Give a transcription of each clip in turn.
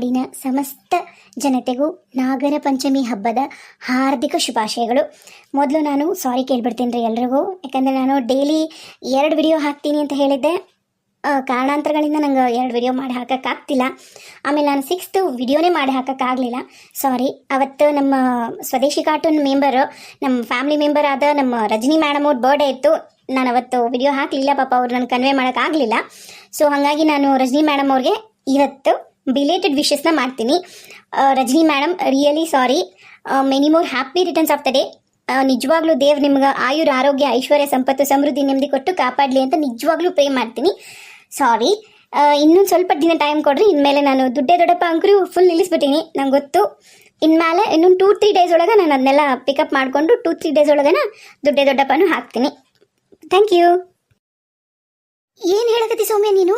ನಾಡಿನ ಸಮಸ್ತ ಜನತೆಗೂ ನಾಗರ ಪಂಚಮಿ ಹಬ್ಬದ ಹಾರ್ದಿಕ ಶುಭಾಶಯಗಳು. ಮೊದಲು ನಾನು ಸಾರಿ ಕೇಳ್ಬಿಡ್ತೀನಿ ರೀ ಎಲ್ರಿಗೂ, ಯಾಕಂದರೆ ನಾನು ಡೈಲಿ ಎರಡು ವಿಡಿಯೋ ಹಾಕ್ತೀನಿ ಅಂತ ಹೇಳಿದ್ದೆ. ಕಾರಣಾಂತರಗಳಿಂದ ನಂಗೆ ಎರಡು ವಿಡಿಯೋ ಮಾಡಿ ಹಾಕೋಕ್ಕಾಗ್ತಿಲ್ಲ ಆಮೇಲೆ ನಾನು ಸಿಕ್ಸ್ತ್ ವಿಡಿಯೋನೇ ಮಾಡಿ ಹಾಕೋಕ್ಕಾಗಲಿಲ್ಲ ಸಾರಿ ಅವತ್ತು ನಮ್ಮ ಸ್ವದೇಶಿ ಕಾರ್ಟೂನ್ ಮೆಂಬರು ನಮ್ಮ ಫ್ಯಾಮಿಲಿ ಮೆಂಬರ್ ಆದ ನಮ್ಮ ರಜನಿ ಮೇಡಮ್ ಅವ್ರ ಬರ್ಡೇ ಇತ್ತು. ನಾನು ಅವತ್ತು ವಿಡಿಯೋ ಹಾಕಲಿಲ್ಲ ಪಾಪ, ಅವ್ರು ನಾನು ಕನ್ವೆ ಮಾಡೋಕ್ಕಾಗಲಿಲ್ಲ ಸೊ ಹಾಗಾಗಿ ನಾನು ರಜನಿ ಮೇಡಮ್ ಅವ್ರಿಗೆ ಇವತ್ತು ಬಿಲೇಟೆಡ್ ವಿಶಸ್ನ ಮಾಡ್ತೀನಿ. Rajani madam really sorry many more happy returns of the day ನಿಜವಾಗ್ಲೂ ದೇವ್ ನಿಮ್ಗೆ ಆಯುರ್ ಆರೋಗ್ಯ, ಐಶ್ವರ್ಯ, ಸಂಪತ್ತು, ಸಮೃದ್ಧಿ ನೆಮ್ಮದಿ ಕೊಟ್ಟು ಕಾಪಾಡಲಿ ಅಂತ ನಿಜವಾಗ್ಲೂ ಪ್ರೇ ಮಾಡ್ತೀನಿ. ಸಾರಿ ಇನ್ನೊಂದು ಸ್ವಲ್ಪ ದಿನ ಟೈಮ್ ಕೊಡ್ರಿ, ಇನ್ಮೇಲೆ ನಾನು ದುಡ್ಡೇ ದೊಡ್ಡಪ್ಪ ಅಂಕರು ಫುಲ್ ನಿಲ್ಲಿಸ್ಬಿಟ್ಟಿನಿ, ನಂಗೆ ಗೊತ್ತು. ಇನ್ಮೇಲೆ ಇನ್ನೊಂದು ಟೂ ತ್ರೀ ಡೇಸ್ ಒಳಗೆ ನಾನು ಅದನ್ನೆಲ್ಲ ಪಿಕಪ್ ಮಾಡಿಕೊಂಡು ಟೂ ತ್ರೀ ಡೇಸ್ ಒಳಗೆ ದುಡ್ಡೇ ದೊಡ್ಡಪ್ಪನೂ ಹಾಕ್ತೀನಿ. ಥ್ಯಾಂಕ್ ಯು ಏನು ಹೇಳಕತ್ತಿ ಸೌಮ್ಯ ನೀನು?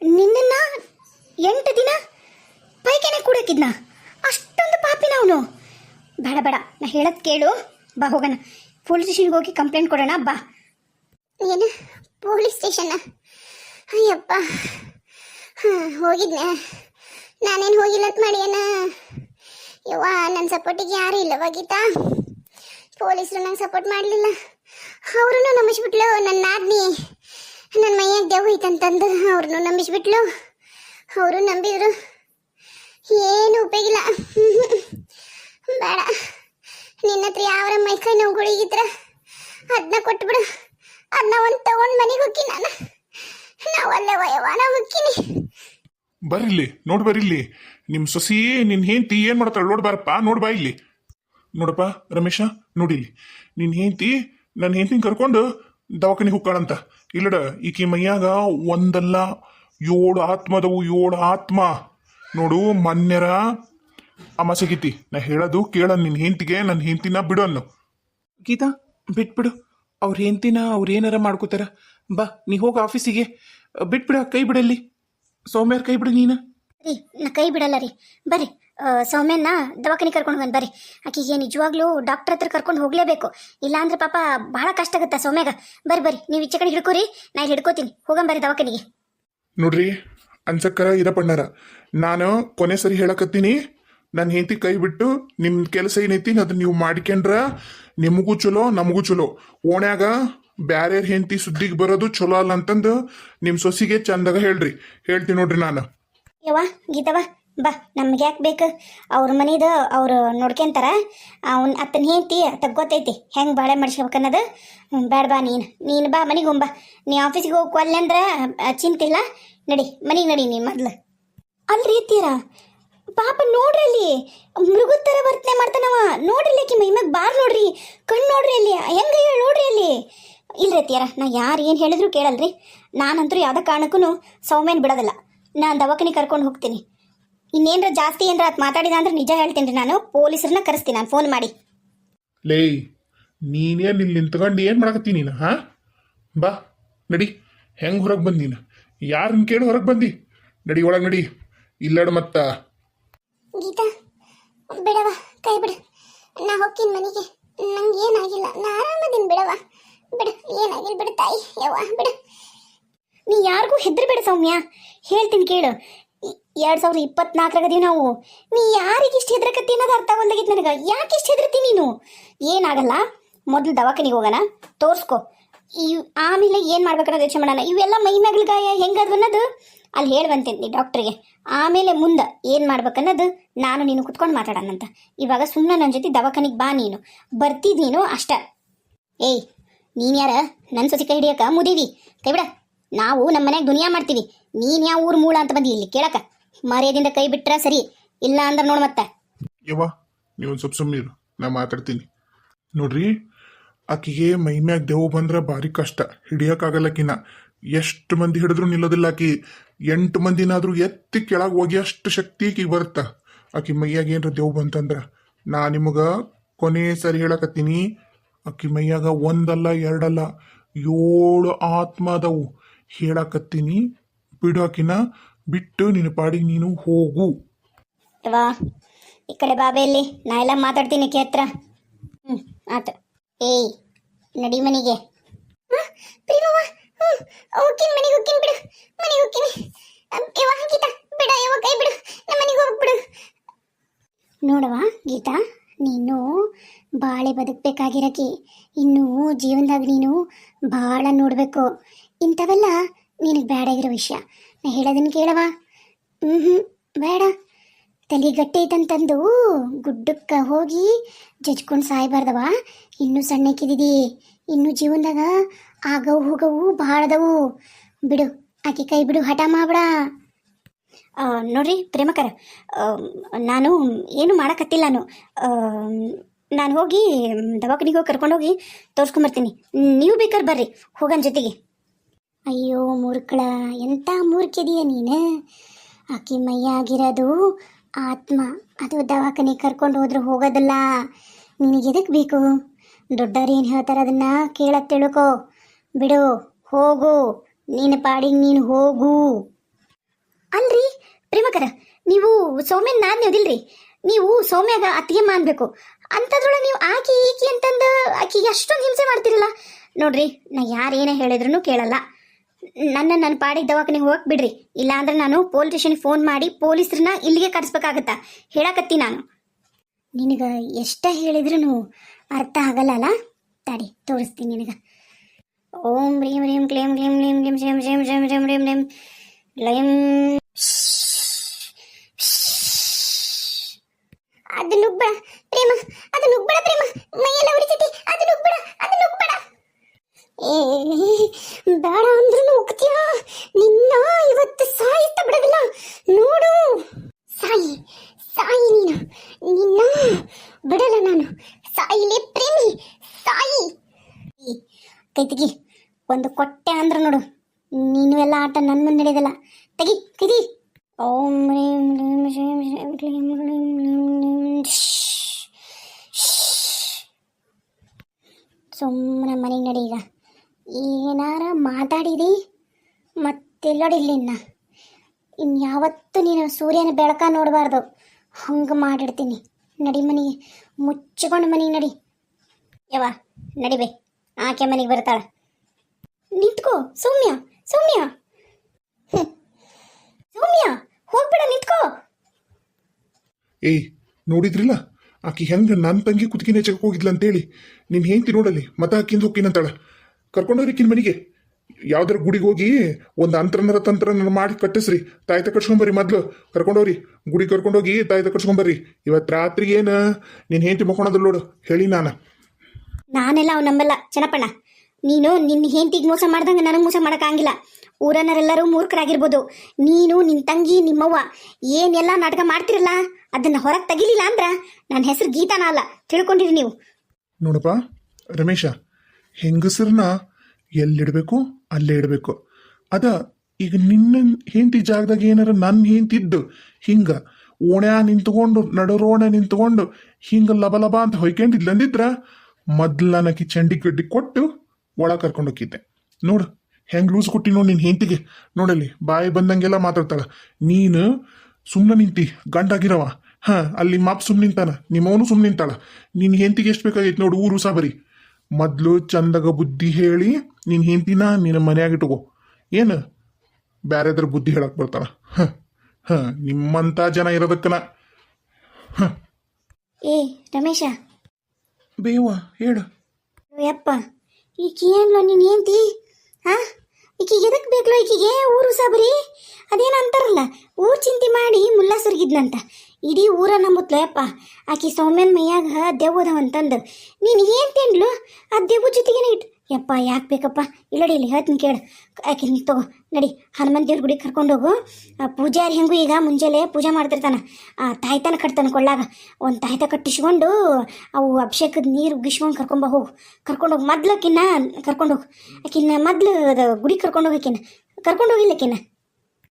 ನಿನ್ನನ್ನ ಎಂಟು ದಿನ? ಪೈಕೇನೆ ಕೂಡಕ್ಕಿದ್ನ? ಅಷ್ಟೊಂದು ಪಾಪಿನ ಅವನು. ಬೇಡ ಬೇಡ, ನಾ ಹೇಳದ್ ಕೇಳು. ಬಾ ಹೋಗೋಣ. ಪೊಲೀಸ್ ಸ್ಟೇಷನ್ಗೆ ಹೋಗಿ ಕಂಪ್ಲೇಂಟ್ ಕೊಡೋಣ, ಬಾ. ಏನು ಪೊಲೀಸ್ ಸ್ಟೇಷನ್ ಅಯ್ಯಪ್ಪ. ಹಾಂ, ಹೋಗಿದ್ನ. ನಾನೇನು ಹೋಗಿಲ್ಲ ಅಂತ ಮಾಡಿಯನ? ಯವ್ವ ನನ್ನ ಸಪೋರ್ಟಿಗೆ ಯಾರು ಇಲ್ಲವ ಗೀತಾ. ಪೊಲೀಸರು ನಂಗೆ ಸಪೋರ್ಟ್ ಮಾಡಲಿಲ್ಲ. ಅವ್ರೂ ನಂಬಿಸ್ಬಿಟ್ಲು ನನ್ನ ನಾದ್ನಿ. ನನ್ನ ಮೈಯಾಗ ದೇವ್ ಐತಂತಂದು, ಅವ್ರನ್ನೂ ನಂಬಿಸ್ಬಿಟ್ಲು. ಅವರು ನಂಬಿದ್ರು. ಏನು ಉಪಯೋಗಿಲ್ಲ ಬೇಡ. ನಿನ್ನ ಹತ್ರ ಯಾವ್ರ ಮೈಕೈ ನೋವುಗಳಿಗಿದ್ರ ಅದನ್ನ ಕೊಟ್ಬಿಡು. ಅದನ್ನ ಒಂದು ತಗೊಂಡು ಮನೆಗೆ ಹೋಗಿ ನಾನು. ನಾವಲ್ಲೇ ವಯವಾನ ಹೋಗ್ತೀನಿ. ಬರ್ರಿಲ್ಲಿ ನೋಡ್ ಬರ್ರಿಲ್ಲಿ ನಿಮ್ಮ ಸೊಸಿ ನಿನ್ನ ಹೆಂಡತಿ ಏನು ಮಾಡ್ತಾಳೆ ನೋಡ್ ಬಾರಪ್ಪ, ನೋಡ್ ಬಾ ಇಲ್ಲಿ. ನೋಡಪ್ಪ, ರಮೇಶ ನೋಡಿಲಿ ನಿನ್ನ ಹೆಂಡತಿ ನನ್ನ ಹೆಂಡತಿನ ಕರ್ಕೊಂಡು ದವಾಖಾನಿಗೆ ಹೋಗ್ಕಾಳಂತ ಇಲ್ಲಡ, ಈಕಿ ಮೈಯಾಗ ಒಂದಲ್ಲ ಏಳು ಆತ್ಮದವು ಏಳು ಆತ್ಮ. ನೋಡು, ಮನ್ಯರ ಸಿಗಿತಿ ನಾ ಹೇಳೋದು ಕೇಳ ನಿನ್ನ ಹೆಂಡತಿಗೆ ನನ್ನ ಹೆಂಡತಿನ ಬಿಡು ಅನ್ನು. ಗೀತಾ, ಬಿಟ್ಬಿಡು. ಅವ್ರ ಹೆಂಡ್ತಿನ ಅವ್ರು ಏನಾರ ಮಾಡ್ಕೋತಾರ. ಬಾ, ನೀ ಹೋಗಿ ಆಫೀಸಿಗೆ. ಬಿಟ್ಬಿಡ ಕೈ ಬಿಡಲ್ಲಿ. ಸೌಮ್ಯಾರ ಕೈ ಬಿಡು ನೀನು. ರೀ, ನಾ ಕೈ ಬಿಡಲ್ಲ ರೀ. ಬರ್ರಿ ಸೌಮ್ಯನ ದವಾಖಾನೆ ಕರ್ಕೊಂಡು ಬಂದು ಬರ್ರಿ. ಆಕೆಗೆ ನಿಜವಾಗ್ಲೂ ಡಾಕ್ಟರ್ ಹತ್ರ ಕರ್ಕೊಂಡು ಹೋಗಲೇಬೇಕು. ಇಲ್ಲಾಂದ್ರೆ ಪಾಪ ಬಹಳ ಕಷ್ಟ ಆಗುತ್ತೆ ಸೌಮ್ಯಾಗ. ಬರ್ರಿ ಬರ್ರಿ, ನೀವು ಈಚೆ ಕಡೆ ಹಿಡ್ಕೋರಿ, ನಾ ಇಲ್ಲಿ ಹಿಡ್ಕೋತೀನಿ. ಹೋಗಂಬರ್ರಿ ದವಾಖಾನಿಗೆ. ನೋಡ್ರಿ, ಅನ್ಸಕ್ಕರ ಇರಪಣ್ಣರ ನಾನು ಕೊನೆ ಸರಿ ಹೇಳಕತ್ತೀನಿ. ನನ್ನ ಹೆಂಡತಿ ಕೈ ಬಿಟ್ಟು ನಿಮ್ಮ ಕೆಲಸ ಏನೈತಿ ಅದನ್ನ ನೀವು ಮಾಡ್ಕೊಂಡ್ರ ನಿಮಗೂ ಚಲೋ, ನಮಗೂ ಚಲೋ. ಓಣ್ಯಾಗ ಬ್ಯಾರೆ ಹೆಂಡತಿ ಸುದ್ದಿಗೆ ಬರೋದು ಚಲೋ ಅಲ್ಲ ಅಂತಂದು ನಿಮ್ಮ ಸೊಸಿಗೆ ಚಂದಾಗ ಹೇಳ್ರಿ. ಹೇಳ್ತೀನಿ ನೋಡ್ರಿ ನಾನು. ಯವ್ವ ಬಾ ನಮ್ಗೆ ಯಾಕೆ ಬೇಕು? ಅವ್ರ ಮನೇದು ಅವರು ನೋಡ್ಕೊಂತಾರ. ಅವ್ನ ಅತ್ತನ ಹೆಂಡ್ತಿ ಅತ್ತ ಗೊತ್ತೈತಿ ಹೆಂಗೆ ಬಾಳೆ ಮಾಡಿಸ್ಬೇಕು ಅನ್ನೋದು ಹ್ಮ್, ಬ್ಯಾಡ ಬಾ ನೀನು. ನೀನು ಬಾ ಮನೆಗೆ ಹೋಗ್ಬಾ. ನೀ ಆಫೀಸಿಗೆ ಹೋಗಿ ಕೊಲ್ಲಂದ್ರೆ ಚಿಂತಿಲ್ಲ ನಡಿ ಮನೆಗೆ ನಡಿ ನೀನು ಮೊದ್ಲು. ಅಲ್ರಿ ತೀರಾ ಪಾಪ ನೋಡ್ರಿ ಅಲ್ಲಿ ಮೃಗದ ಥರ ವರ್ತನೆ ಮಾಡ್ತಾನವ ನೋಡ್ರಿ ಆಕಿ ಮೈಮ್ಯಾಗ ಬಾರ್ ನೋಡ್ರಿ. ಕಣ್ಣು ನೋಡ್ರಿ ಅಲ್ಲಿ ಹೆಂಗ ಹೇಳಿ ನೋಡ್ರಿ ಅಲ್ಲಿ. ಇಲ್ರಿ ತೀರಾ ನಾ ಯಾರು ಏನು ಹೇಳಿದ್ರು ಕೇಳಲ್ರಿ. ನಾನಂತೂ ಯಾವುದೇ ಕಾರಣಕ್ಕೂ ಸೌಮ್ಯನ ಬಿಡೋದಿಲ್ಲ. ನಾನು ದವಾಖಾನೆ ಕರ್ಕೊಂಡು ಹೋಗ್ತೀನಿ. ಇನ್ನೇನ್ರ ಜಾಸ್ತಿ ಏನ್ರ ಅತ್ ಮಾತಾಡಿದ ಅಂದ್ರೆ ನಿಜ ಹೇಳ್ತೀನಿ ರೀ ನಾನು. ಪೊಲೀಸರನ್ನ ಕರೆಸ್ತೀನಿ ನಾನು ಫೋನ್ ಮಾಡಿ. ಲೇ ನೀನೇ ಇಲ್ಲಿ ನಿಂತ್ಕೊಂಡು ಏನು ಮಾಡಕತ್ತಿ ನೀನು ಹಾ? ಬಾ ನಡಿ. ಹೆಂಗೆ ಹೊರಗೆ ಬಂದ್ ನೀನು? ಯಾರನ್ನ ಕೇಳಿ ಹೊರಗೆ ಬಂದಿ? ನಡಿ ಒಳಗೆ ನಡಿ. ಇಲ್ಲಡ ಮತ್ತ. ಗೀತಾ ಬಿಡವ ಕೈ ಬಿಡು. ನಾ ಹೋಗ್ತೀನಿ ಮನೆಗೆ. ನಂಗೆ ಏನಾಗಿಲ್ಲ. ನಾ ಆರಾಮದೀನಿ ಬಿಡವ ಬಿಡು ಏನಾಗಿಲ್ಲ ಬಿಡು ತಾಯಿ. ಯವ್ವ ಬಿಡು. ನೀ ಯಾರಿಗೂ ಹೆದರ್ಬೇಡ ಸೌಮ್ಯ. ಹೇಳ್ತೀನಿ ಕೇಳು. ಎರಡು ಸಾವಿರದ ಇಪ್ಪತ್ನಾಲ್ಕರಾಗದೀವಿ ನಾವು. ನೀ ಯಾರಿಗೆ ಇಷ್ಟು ಹೆದರಕತ್ತಿ ಅನ್ನೋದು ಅರ್ಥ ಒಂದಾಗಿತ್ತು ನನಗೆ. ಯಾಕೆ ಇಷ್ಟು ಹೆದರ್ತಿ ನೀನು? ಏನಾಗಲ್ಲ. ಮೊದಲು ದವಾಖಾನಿಗೆ ಹೋಗೋಣ. ತೋರಿಸ್ಕೊ. ಇವ್ ಆಮೇಲೆ ಏನು ಮಾಡ್ಬೇಕನ್ನೋದು ಯೋಚನೆ ಮಾಡೋಣ ಇವೆಲ್ಲ ಮೈ ಮ್ಯಾಗಲ್ ಗಾಯ ಹೆಂಗದು ಅನ್ನೋದು ಅಲ್ಲಿ ಹೇಳ್ಬಂತೀನಿ ಡಾಕ್ಟ್ರಿಗೆ. ಆಮೇಲೆ ಮುಂದೆ ಏನು ಮಾಡ್ಬೇಕನ್ನೋದು ನಾನು ನೀನು ಕುತ್ಕೊಂಡು ಮಾತಾಡೋಣಂತ ಇವಾಗ ಸುಮ್ಮನೆ ನನ್ನ ಜೊತೆ ದವಾಖಾನಿಗೆ ಬಾ ನೀನು. ಬರ್ತಿದ್ ನೀನು ಅಷ್ಟ. ಏಯ್, ನೀನು ಯಾರ? ನನ್ನ ಸೊಸಿ ಕೈ ಹಿಡಿಯಕ ಮುದೀವಿ. ಕೈ ಬಿಡ. ನಾವು ನಮ್ಮ ಮನೆಗೆ ದುನಿಯಾ ಮಾಡ್ತೀವಿ. ನೀನು ಯಾವ ಊರ್ ಮೂಳ ಅಂತ ಬಂದಿ ಇಲ್ಲಿ ಕೇಳಕ? ಮರ್ಯಾದಿಂದ ಕೈ ಬಿಟ್ರ ಸರಿ, ಇಲ್ಲ ಅಂದ್ರೆ ನೋಡ್ ಮತ್ತೆ. ಯವ್ವ ನೀವು ಸ್ವಲ್ಪ ಸುಮ್ಮನಿರು ನಾ ಮಾತಾಡ್ತೀನಿ. ನೋಡ್ರಿ, ಆಕಿಗೆ ಮೈ ಮ್ಯಾಗ ದೇವು ಬಂದ್ರೆ ಭಾರಿ ಕಷ್ಟ ಹಿಡಿಯೋಕ್ಕಾಗಲ್ಲಕಿನ ಎಷ್ಟು ಮಂದಿ ಹಿಡಿದ್ರು ನಿಲ್ಲೋದಿಲ್ಲ ಆಕಿ. ಎಂಟು ಮಂದಿನಾದ್ರೂ ಎತ್ತಿ ಕೆಳಗೆ ಹೋಗಿ ಅಷ್ಟು ಶಕ್ತಿ ಆಕಿಗೆ ಬರುತ್ತ. ಆಕಿ ಮೈಯಾಗ ಏನ್ರ ದೇವು ಬಂತಂದ್ರ, ನಾ ನಿಮಗೆ ಕೊನೆ ಸರಿ ಹೇಳಕತ್ತೀನಿ. ಆಕಿ ಮೈಯಾಗ ಒಂದಲ್ಲ ಎರಡಲ್ಲ, ಏಳು ಆತ್ಮ ಅದಾವು ಹೇಳಕತ್ತೀನಿ. ಬಿಡು ಆಕಿನ ಬಿಟ್ಟು ನಿನ್ನ ಪಾಡಿಗೆ ನೀನು ಹೋಗು. ಅಥವಾ ಈ ಕಡೆ ಬಾಬೆಯಲ್ಲಿ ನಾ ಎಲ್ಲ ಮಾತಾಡ್ತೀನಿ ಕೇತ್ರ. ಹ್ಞೂ ಆತು. ಏಯ್, ನಡಿ ಮನೆಗೆ. ಹೋಗ್ತೀನಿ ಮನೆಗೆ, ಹೋಗ್ತೀನಿ ಬಿಡು. ಮನೆಗೆ ಹೋಗ್ತೀನಿ. ಯವ್ವ, ಗೀತಾ, ಬಿಡ, ಯವ್ವ, ಕೈ ಬಿಡು. ನಮ್ಮ ಮನೆಗೆ ಹೋಗ್ಬಿಡು ನೋಡವ ಗೀತಾ, ನೀನು ಬಾಳೆ ಬದುಕ್ಬೇಕಾಗಿರಕಿ. ಇನ್ನು ಜೀವನದಾಗ ನೀನು ಭಾಳ ನೋಡಬೇಕು. ಇಂಥವೆಲ್ಲ ನಿನಗೆ ಇರೋ ವಿಷಯ. ನಾ ಹೇಳೋದನ್ನು ಕೇಳವ ಹ್ಞೂ ಹ್ಞೂ ಬೇಡ. ತಲೆ ಗಟ್ಟಿ ಐತಂತಂದು ಗುಡ್ಡಕ್ಕೆ ಹೋಗಿ ಜಜ್ಕೊಂಡು ಸಾಯ್ಬಾರ್ದವ ಇನ್ನೂ ಸಣ್ಣಕ್ಕಿದ್ದೀ. ಇನ್ನು ಜೀವನದಾಗ ಆಗವು ಹೋಗವು ಭಾಳದವು ಬಿಡು ಆಕೆ ಕೈ ಬಿಡು ಹಠ ಮಾಡಬಡ. ಆ, ನೋಡ್ರಿ ಪ್ರೇಮಕರ ನಾನು ಏನು ಮಾಡಕತ್ತಿಲ್ಲ ನಾನು. ನಾನು ಹೋಗಿ ದವಾಖಾನಿಗೆ ಹೋಗಿ ಕರ್ಕೊಂಡೋಗಿ ತೋರಿಸ್ಕೊಂಬರ್ತೀನಿ. ನೀವು ಬೇಕಾದ್ರೆ ಬರ್ರಿ ಹೋಗನ್ ಜೊತೆಗೆ. ಅಯ್ಯೋ ಮೂರ್ಖಳ, ಎಂಥ ಮೂರ್ಖಿದೀಯ ನೀನು? ಆಕೆ ಮೈಯಾಗಿರೋದು ಆತ್ಮ. ಅದು ದವಾಖಾನೆ ಕರ್ಕೊಂಡು ಹೋದ್ರೆ ಹೋಗೋದಲ್ಲ. ನಿನಗೆ ಎದಕ್ಕೆ ಬೇಕು? ದೊಡ್ಡವ್ರು ಏನು ಹೇಳ್ತಾರೆ ಅದನ್ನು ಕೇಳ ತಿಳ್ಕೊ. ಬಿಡು, ಹೋಗು. ನೀನು ಪಾಡಿಗೆ ನೀನು ಹೋಗು. ಅಲ್ರಿ ಪ್ರೇಮಕರ ನೀವು ಸೌಮ್ಯನ ನಾನು ಇದಿಲ್ರಿ ನೀವು ಸೌಮ್ಯಾಗ ಅತ್ತಿಗೆ ಅನ್ಬೇಕು. ಅಂಥದ್ರೊಳಗೆ ನೀವು ಆಕಿ ಈಕಿ ಅಂತಂದು ಆಕಿಗೆ ಅಷ್ಟೊಂದು ಹಿಂಸೆ ಮಾಡ್ತಿರಲ್ಲ. ನೋಡ್ರಿ, ನಾ ಯಾರೇನೇ ಹೇಳಿದ್ರು ಕೇಳಲ್ಲ. ನನ್ನ ನನ್ನ ಪಾಡಿಗೆ ದವಾಖಾನೆಗೆ ಹೋಗಕ್ ಬಿಡ್ರಿ ಇಲ್ಲಾಂದ್ರೆ ನಾನು ಪೊಲೀಸ್ ಸ್ಟೇಷನ್ಗೆ ಫೋನ್ ಮಾಡಿ ಪೊಲೀಸ್ರನ್ನ ಇಲ್ಲಿಗೆ ಕರೆಸ್ಬೇಕಾಗತ್ತಾ. ಹೇಳಕತ್ತಿ ನಾನು. ನಿನಗೆ ಎಷ್ಟ ಹೇಳಿದ್ರು ಅರ್ಥ ಆಗಲ್ಲಲ್ಲ ತಡಿ, ತೋರಿಸ್ತೀನಿ ನಿನಗೆ. ಓಂ ರೀಂ ರೀಂ ಕ್ಲೇಂ ಕ್ಲೇಂ ಕ್ಲೇಮ್ ಕ್ಲೇಮ್ ಶೇಮ್ ಶೇಮ್ ಶೇಮ್ ಶೇಮ್ ರೀಂ ರೀಂ ಲಯಂ ಅದು ನುಗ್ಬೇಡ ಪ್ರೇಮ ಅದು ನುಗ್ಬೇಡ ಪ್ರೇಮ ಮೈಯೆಲ್ಲ ಉರಿತೈತಿ ಅದು ನುಗ್ಬೇಡ ಅದು ನುಗ್ಬೇಡ ಏ ಬೇಡ ಅಂದ್ರೂ ಉಗ್ತೀಯ ನಿನ್ನ ಇವತ್ತು ಸಾಯಿಸ್ತ ಬಿಡೋದಿಲ್ಲ ನೋಡು ಸಾಯಿ ಸಾಯಿ ನೀನು ನಿನ್ನ ಬಿಡಲ್ಲ ನಾನು ಸಾಯಿಲೇ ಪ್ರೇಮಿ ಸಾಯಿ ಈ, ಕೈ ತೆಗಿ ಒಂದು ಕೊಟ್ಟೆ ಅಂದ್ರೆ ನೋಡು. ನೀನು ಎಲ್ಲ ಆಟ ನನ್ನ ಮುಂದೆ ನಡೆಯೋದಿಲ್ಲ ತೆಗಿ ಕ್ಲೀಂ ಸುಮ್ಮನೆ ಮನೆಗೆ ನಡಿ ಈಗ. ಏನಾರ ಮಾತಾಡಿದಿ ಮತ್ತೆಲ್ಲೋಡಿಲ್ಲ ಇನ್ನ ಇನ್ಯಾವತ್ತೂ ನೀನು ಸೂರ್ಯನ ಬೆಳಕ ನೋಡಬಾರ್ದು. ಹಂಗೆ ಮಾಡಿಡ್ತೀನಿ. ನಡಿ ಮನೆಗೆ. ಮುಚ್ಚಿಕೊಂಡು ಮನೆಗೆ ನಡಿ. ಯವ್ವ ನಡಿಬೇ ಆಕೆ ಮನೆಗೆ ಬರ್ತಾಳ. ನಿಂತ್ಕೋ ಸೌಮ್ಯ ಸೌಮ್ಯ. ಸೌಮ್ಯ ಹೋಗ್ಬೇಡ ನಿಂತ್ಕೋ. ಏಯ್ ನೋಡಿದ್ರಿಲ್ಲ? ಆಕಿ ಹೆಂಗ ನನ್ನ ತಂಗಿ ಕುತ್ತಿಗೆ ನೆಚ್ಚಕ್ಕೆ ಹೋಗಿದ್ಲ ಅಂತೇಳಿ. ನಿನ್ನ ಹೆಂಡ್ತಿ ನೋಡಲಿ ಮತ ಹಾಕಿಂದ ಹೋಗಿನಂತಾಳ ಕರ್ಕೊಂಡೋಗ್ರಿಕಿನ್ ಮನೆಗೆ. ಯಾವ್ದಾರ ಗುಡಿಗೆ ಹೋಗಿ ಒಂದು ಅಂತರನರ ತಂತ್ರನ ಮಾಡಿ ಕಟ್ಟಿಸ್ರಿ. ತಾಯ್ತ ಕಟ್ಸ್ಕೊಂಬರ್ರಿ ಮೊದ್ಲು. ಕರ್ಕೊಂಡೋಗ್ರಿ ಗುಡಿ ಕರ್ಕೊಂಡೋಗಿ ತಾಯ್ತ ಕಟ್ಸ್ಕೊಂಬರ್ರಿ. ಇವತ್ತು ರಾತ್ರಿ ಏನು ನೀನ್ ಹೆಂಡತಿ ಮಕ್ಕೊಳೋದಿಲ್ಲ ನೋಡು ಹೇಳಿ ನಾನು. ನಾನೆಲ್ಲ ಅವ್ನ ನಂಬಲ್ಲ. ಚೆನ್ನಪ್ಪಣ್ಣ. ನೀನು ನಿನ್ನ ಹೆಂಡತಿಗೆ ಮೋಸ ಮಾಡ್ದಂಗೆ ನನಗೆ ಮೋಸ ಮಾಡೋಕ್ಕಾಗಿಲ್ಲ ಊರನ್ನರೆಲ್ಲರೂ ಮೂರ್ಖರಾಗಿರ್ಬೋದು. ನೀನು ನಿನ್ನ ತಂಗಿ, ನಿಮ್ಮವ್ವ ಏನೆಲ್ಲ ನಾಟಕ ಮಾಡ್ತಿರಲ್ಲ, ಅದನ್ನು ಹೊರಗೆ ತೆಗಿಲಿಲ್ಲ ಅಂದ್ರ ನನ್ನ ಹೆಸರು ಗೀತಾನ ಅಲ್ಲ. ತಿಳ್ಕೊಂಡಿರಿ ನೀವು. ನೋಡಪ್ಪ, ರಮೇಶ, ಹೆಂಗಸರನ್ನ ಎಲ್ಲಿಡಬೇಕು, ಅಲ್ಲೇ ಇಡಬೇಕು. ಅದ, ಈಗ ನಿನ್ನ ಹೆಂಡತಿ ಜಾಗದಾಗ ಏನಾರ ನನ್ನ ಹೆಂಡತಿದ್ದು, ಹಿಂಗ ಓಣ್ಯಾ ನಿಂತ್ಕೊಂಡು ನಡುರೋಣ ನಿಂತ್ಕೊಂಡು ಹಿಂಗ ಲಬ ಲಬ ಅಂತ ಹೊಯ್ಕೊಂಡಿದ್ಲಂದಿದ್ರ, ಮೊದ್ಲನಕಿ ಚಂಡಿ ಗಡ್ಡಿ ಕೊಟ್ಟು ಒಳ ಕರ್ಕೊಂಡು ಹೋಗಿದ್ದೆ ನೋಡು ಹೆಂಗ್ ಲೂಸ್ ಕೊಟ್ಟಿ ನೋಡಿ ನಿನ್ನ ಹೆಂಡತಿಗೆ. ನೋಡಲ್ಲಿ ಬಾಯಿ ಬಂದಂಗೆಲ್ಲ ಮಾತಾಡ್ತಾಳ. ನೀನು ಸುಮ್ಮನೆ ನಿಂತಿ ಗಂಡಾಗಿರವ. ಹಾ ಅಲ್ಲಿ ಮಾಪ್ ಸುಮ್ಮನೆ ನಿಂತಾನ ನಿಮ್ಮವನು ಸುಮ್ಮನೆ ನಿಂತಾಳ. ನಿನ್ ಹೆಂಡತಿಗೆ ಎಷ್ಟು ಬೇಕಾಗೈತೆ ನೋಡು ಊರು ಸಾಬರಿ. ಮೊದ್ಲು ಚಂದಾಗ ಬುದ್ಧಿ ಹೇಳಿ ನಿನ್ ಹೆಂಡತಿನ ನಿನ್ನ ಮನ್ಯಾಗ ಇಟ್ಕೋ. ಏನು? ಬ್ಯಾರೆದ್ರ ಬುದ್ಧಿ ಹೇಳಕ್ ಬರ್ತಾಳ. ಹಾಂ ಹಾಂ ನಿಮ್ಮಂತ ಜನ ಇರೋದಕ್ಕನ. ಏ ರಮೇಶ. ಬೇವ ಹೇಳು. ಯಪ್ಪ. ಈಕಿ ಏನ್ಲೋ ನೀನು ಏಂತಿ ಹಾ ಈಕಿಗೆ ಎದಕ್ಕೆ ಬೇಕಲೋ ಈಕಿಗೆ? ಊರು ಸಾಬರಿ? ಅದೇನು ಅಂತಾರಲ್ಲ, ಊರು ಚಿಂತೆ ಮಾಡಿ ಮುಲ್ಲಾ ಸುರ್ಗಿದ್ನಂತ. ಇಡೀ ಊರ ನಂಬುತ್ಲ ಯಪ್ಪ. ಆಕಿ ಸೌಮ್ಯನ ಮೈಯಾಗ ದೆವ್ವದವಂತಂದು ನೀನು ಏನ್ ತಿನ್ಲು ಆ ದೆವ್ವ ಜೊತೆಗೇನೆ ಇಟ್ಟು ಯಪ್ಪ, ಯಾಕೆ ಬೇಕಪ್ಪ? ಇಲ್ಲಡಿ, ಇಲ್ಲಿ ಹೇಳ್ತೀನಿ ಕೇಳು. ಆಕೆ ತಗೋ. ನಡಿ ಹನುಮಂತ ದೇವ್ರ ಗುಡಿಗೆ ಕರ್ಕೊಂಡೋಗು ಆ, ಪೂಜಾರಿ ಹೆಂಗೂ ಈಗ ಮುಂಜಾನೆ ಪೂಜೆ ಮಾಡ್ತಿರ್ತಾನೆ. ಆ ತಾಯ್ತಾನ ಕಟ್ತಾನೆ ಕೊಳ್ಳಾಗ. ಒಂದು ತಾಯ್ತ ಕಟ್ಟಿಸ್ಕೊಂಡು ಅವು ಅಭಿಷೇಕದ ನೀರು ಉಗಿಸ್ಕೊಂಡು ಕರ್ಕೊಂಬ ಹೋಗು. ಮೊದ್ಲು ಕರ್ಕೊಂಡು ಹೋಗು. ಆಕಿನ್ನ ಮೊದ್ಲು ಅದು ಗುಡಿಗೆ ಕರ್ಕೊಂಡೋಗಿ ಆಕಿನ್ನ ಕರ್ಕೊಂಡೋಗಿಲ್ಲ ಆಕಿನ್ನ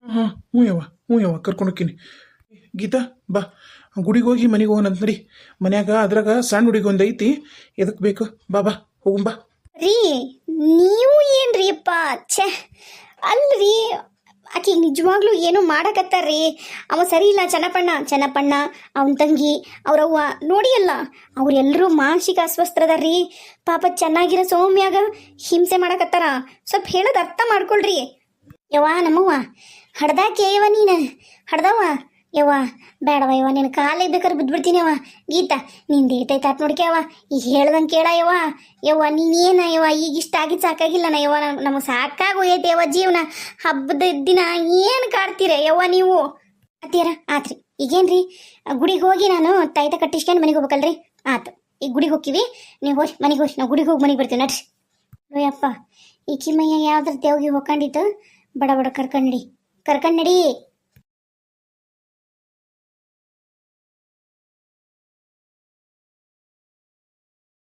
ಹಾ ಹ್ಞೂ ಯವ್ವ ಹ್ಞೂ ಯವ್ವ ಕರ್ಕೊಂಡು ಹೋಗ್ತೀನಿ. ಗೀತಾ, ಬಾ. ಗುಡಿಗೆ ಹೋಗಿ ಮನೆಗೆ ಹೋಗೋಣಂತ ನಡಿ. ಮನ್ಯಾಗ, ಅದ್ರಾಗ ಸಣ್ಣ ಹುಡುಗಿ ಒಂದು ಐತಿ. ಎದಕ್ಕೆ ಬೇಕು? ಬಾ ಬಾ. ಹೋಗುಂ ಬಾ. ರೀ, ನೀವು ಏನ್ರಿ ಅಪ್ಪ? ಛೆ, ಅಲ್ರಿ. ಆಕಿ ನಿಜವಾಗ್ಲೂ ಏನೋ ಮಾಡಕತ್ತಾರ್ರಿ. ಅವ ಸರಿ ಇಲ್ಲ, ಚೆನ್ನಪ್ಪಣ್ಣ ಚೆನ್ನಪ್ಪಣ್ಣ, ಅವನ ತಂಗಿ ಅವರವ್ವ ನೋಡಿ ಅಲ್ಲ ಅವರೆಲ್ಲರೂ ಮಾನಸಿಕ ಅಸ್ವಸ್ಥರದಾರ್ರಿ. ಪಾಪ ಚೆನ್ನಾಗಿರೋ ಸೌಮ್ಯಾಗ ಹಿಂಸೆ ಮಾಡಕತ್ತಾರ. ಸ್ವಲ್ಪ ಹೇಳೋದು ಅರ್ಥ ಮಾಡ್ಕೊಳ್ರಿ. ಯವ್ವ, ನಮ್ಮವ್ವ ಹಡ್ದಾಕೆ ಯವ್ವ ನೀನು? ಹಡ್ದವ ಯವ್ವ ಬೇಡವ ಯವ್ವ ನಿನ್ನ ಕಾಲಿಗೆ ಬೇಕಾದ್ರೆ ಬಿದ್ಬಿಡ್ತೀನಿ ಯವ್ವ. ಗೀತಾ ನಿಂದು ಏಟೈತೆ ಆತ್ ನೋಡ್ಕೆ ಯವ್ವ. ಈಗ ಹೇಳ್ದಂಗೆ ಕೇಳ ಯವ್ವ. ಯವ್ವ ನೀನೇನ ಯವ್ವ? ಈಗ ಇಷ್ಟ ಆಗಿದ್ದು ನಾ ಯವ್ವ? ನಮಗೆ ಸಾಕಾಗೋಗೈತೆ ಯವ್ವ ಜೀವನ. ಹಬ್ಬದ ದಿನ ಏನು ಕಾಡ್ತೀರ ಯವ್ವ ನೀವು? ಅತ್ತೀರ ಆತ್ರಿ. ಈಗೇನ್ರಿ? ಗುಡಿಗೆ ಹೋಗಿ ನಾನು ತಾಯ್ತ ಕಟ್ಟಿಸ್ಕೊಂಡು ಮನೆಗೆ ಹೋಗ್ಬೇಕಲ್ರಿ? ಆತು. ಈಗ ಗುಡಿಗೆ ಹೋಗ್ತೀವಿ ನೀವು ಹೋಗಿ ಮನೆಗೆ ಹೋಗಿ ನಾವು ಗುಡಿಗೆ ಹೋಗಿ ಮನೆಗೆ ಬರ್ತೀವಿ. ನಡ್ರಿ. ಅಯ್ಯಪ್ಪ ಈ ಕಿಮ್ಮಯ್ಯ ಯಾವ್ದ್ರ ದೇವ್ಗೆ ಹೋಗ್ಕೊಂಡಿತ್ತು ಬಡ ಬಡ ಕರ್ಕಂಡಿ ಕರ್ಕೊಂಡ್